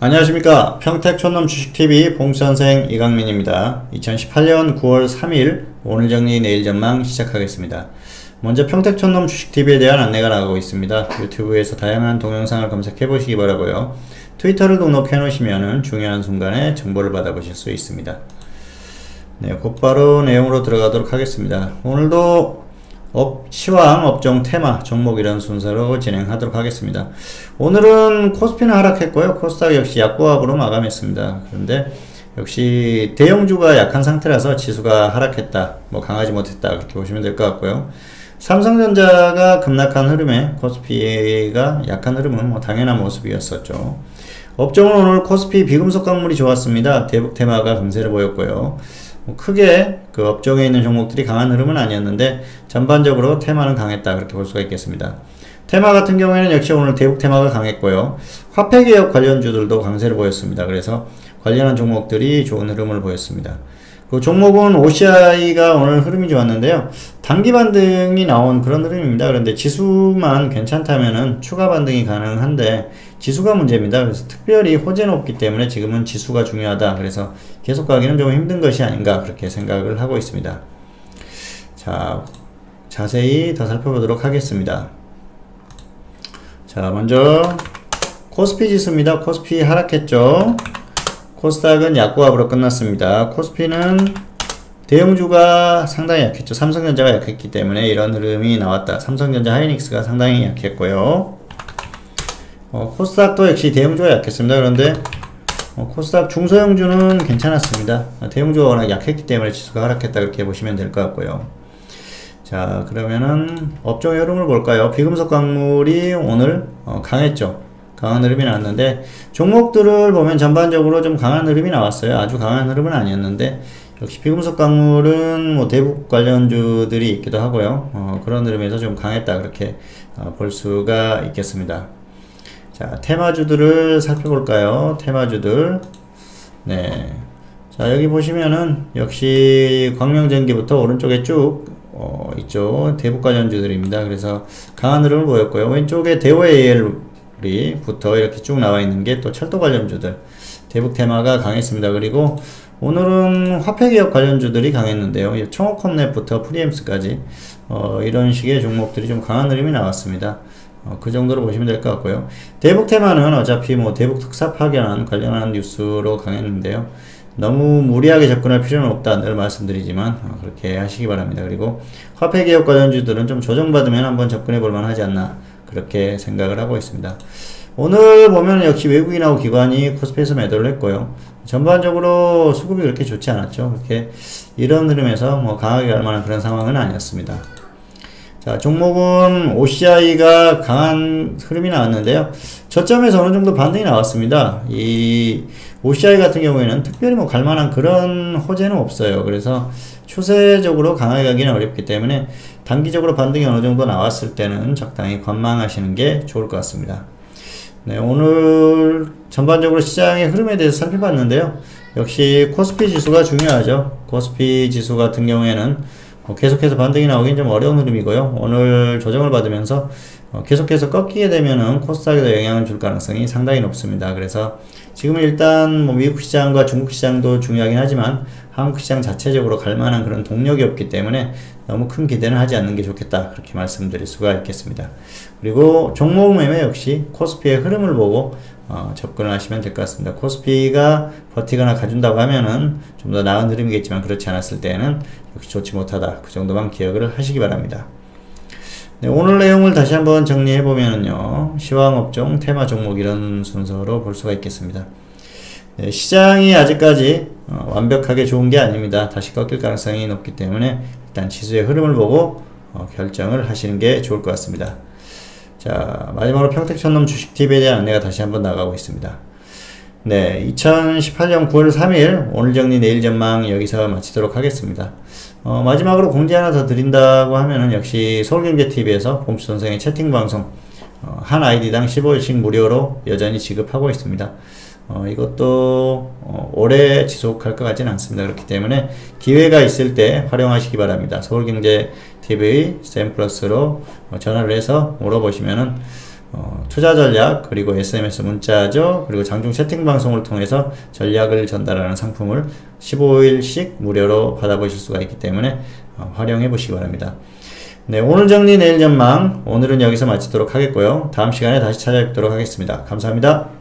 안녕하십니까. 평택촌놈 주식TV 봉선생 이강민입니다. 2018년 9월 3일 오늘 정리 내일 전망 시작하겠습니다. 먼저 평택촌놈 주식TV에 대한 안내가 나가고 있습니다. 유튜브에서 다양한 동영상을 검색해 보시기 바라고요. 트위터를 등록해 놓으시면 중요한 순간에 정보를 받아보실 수 있습니다. 네 곧바로 내용으로 들어가도록 하겠습니다. 오늘도 업, 시황, 업종, 테마, 종목 이런 순서로 진행하도록 하겠습니다. 오늘은 코스피는 하락했고요. 코스닥 역시 약보합으로 마감했습니다. 그런데 역시 대형주가 약한 상태라서 지수가 하락했다. 뭐 강하지 못했다. 그렇게 보시면 될 것 같고요. 삼성전자가 급락한 흐름에 코스피가 약한 흐름은 뭐 당연한 모습이었었죠. 업종은 오늘 코스피 비금속 광물이 좋았습니다. 대북 테마가 강세를 보였고요. 뭐 크게 그 업종에 있는 종목들이 강한 흐름은 아니었는데 전반적으로 테마는 강했다 그렇게 볼 수가 있겠습니다. 테마 같은 경우에는 역시 오늘 대북 테마가 강했고요. 화폐 개혁 관련주들도 강세를 보였습니다. 그래서 관련한 종목들이 좋은 흐름을 보였습니다. 그 종목은 OCI가 오늘 흐름이 좋았는데요. 단기 반등이 나온 그런 흐름입니다. 그런데 지수만 괜찮다면은 추가 반등이 가능한데 지수가 문제입니다. 그래서 특별히 호재는 없기 때문에 지금은 지수가 중요하다. 그래서 계속 가기는 좀 힘든 것이 아닌가 그렇게 생각을 하고 있습니다. 자, 자세히 더 살펴보도록 하겠습니다. 자, 먼저 코스피 지수입니다. 코스피 하락했죠. 코스닥은 약고합으로 끝났습니다. 코스피는 대형주가 상당히 약했죠. 삼성전자가 약했기 때문에 이런 흐름이 나왔다. 삼성전자 하이닉스가 상당히 약했고요. 어, 코스닥도 역시 대형주가 약했습니다. 그런데 어, 코스닥 중소형주는 괜찮았습니다. 대형주가 워낙 약했기 때문에 지수가 하락했다 그렇게 보시면 될 것 같고요. 자 그러면은 업종의 흐름을 볼까요? 비금속 광물이 오늘 어, 강했죠. 강한 흐름이 나왔는데 종목들을 보면 전반적으로 좀 강한 흐름이 나왔어요. 아주 강한 흐름은 아니었는데 역시 비금속 광물은 뭐 대북 관련주들이 있기도 하고요. 어, 그런 흐름에서 좀 강했다 그렇게 어, 볼 수가 있겠습니다. 자 테마주들을 살펴볼까요? 테마주들 네. 자 여기 보시면은 역시 광명전기부터 오른쪽에 쭉 어, 있죠. 대북 관련주들입니다. 그래서 강한 흐름을 보였고요. 왼쪽에 대 우 AL 부터 이렇게 쭉 나와 있는 게 또 철도 관련주들 대북 테마가 강했습니다. 그리고 오늘은 화폐개혁 관련주들이 강했는데요. 청호컵넷부터 프리엠스까지 어, 이런 식의 종목들이 좀 강한 흐름이 나왔습니다. 어, 그 정도로 보시면 될 것 같고요. 대북 테마는 어차피 뭐 대북 특사 파견안 관련한 뉴스로 강했는데요. 너무 무리하게 접근할 필요는 없다 늘 말씀드리지만 어, 그렇게 하시기 바랍니다. 그리고 화폐 개혁 관련주들은 좀 조정받으면 한번 접근해 볼 만하지 않나 그렇게 생각을 하고 있습니다. 오늘 보면 역시 외국인하고 기관이 코스피에서 매도를 했고요. 전반적으로 수급이 그렇게 좋지 않았죠. 그렇게 이런 흐름에서 뭐 강하게 갈 만한 그런 상황은 아니었습니다. 자, 종목은 OCI가 강한 흐름이 나왔는데요. 저점에서 어느 정도 반등이 나왔습니다. 이 OCI 같은 경우에는 특별히 뭐 갈만한 그런 호재는 없어요. 그래서 추세적으로 강하게 가기는 어렵기 때문에 단기적으로 반등이 어느 정도 나왔을 때는 적당히 관망하시는 게 좋을 것 같습니다. 네, 오늘 전반적으로 시장의 흐름에 대해서 살펴봤는데요. 역시 코스피 지수가 중요하죠. 코스피 지수 같은 경우에는 뭐 계속해서 반등이 나오긴 좀 어려운 흐름이고요. 오늘 조정을 받으면서 어, 계속해서 꺾이게 되면은 코스닥에도 영향을 줄 가능성이 상당히 높습니다. 그래서 지금은 일단 뭐 미국 시장과 중국 시장도 중요하긴 하지만 한국 시장 자체적으로 갈 만한 그런 동력이 없기 때문에 너무 큰 기대는 하지 않는 게 좋겠다. 그렇게 말씀드릴 수가 있겠습니다. 그리고 종목 매매 역시 코스피의 흐름을 보고 어, 접근을 하시면 될 것 같습니다. 코스피가 버티거나 가준다고 하면은 좀 더 나은 흐름이겠지만 그렇지 않았을 때는 역시 좋지 못하다. 그 정도만 기억을 하시기 바랍니다. 네, 오늘 내용을 다시 한번 정리해 보면은요, 시황업종, 테마 종목 이런 순서로 볼 수가 있겠습니다. 네, 시장이 아직까지 어, 완벽하게 좋은 게 아닙니다. 다시 꺾일 가능성이 높기 때문에 일단 지수의 흐름을 보고 어, 결정을 하시는 게 좋을 것 같습니다. 자, 마지막으로 평택천놈 주식TV에 대한 안내가 다시 한번 나가고 있습니다. 네, 2018년 9월 3일 오늘 정리 내일 전망 여기서 마치도록 하겠습니다. 어, 마지막으로 공지 하나 더 드린다고 하면은 역시 서울경제TV에서 봄수 선생의 채팅 방송 어, 한 아이디당 15일씩 무료로 여전히 지급하고 있습니다. 어, 이것도 어, 오래 지속할 것 같지는 않습니다. 그렇기 때문에 기회가 있을 때 활용하시기 바랍니다. 서울경제 TV 샘플러스로 어, 전화를 해서 물어보시면은 어, 투자 전략 그리고 SMS 문자죠 그리고 장중 채팅 방송을 통해서 전략을 전달하는 상품을 15일씩 무료로 받아보실 수가 있기 때문에 어, 활용해 보시기 바랍니다. 네 오늘 정리 내일 전망 오늘은 여기서 마치도록 하겠고요 다음 시간에 다시 찾아뵙도록 하겠습니다. 감사합니다.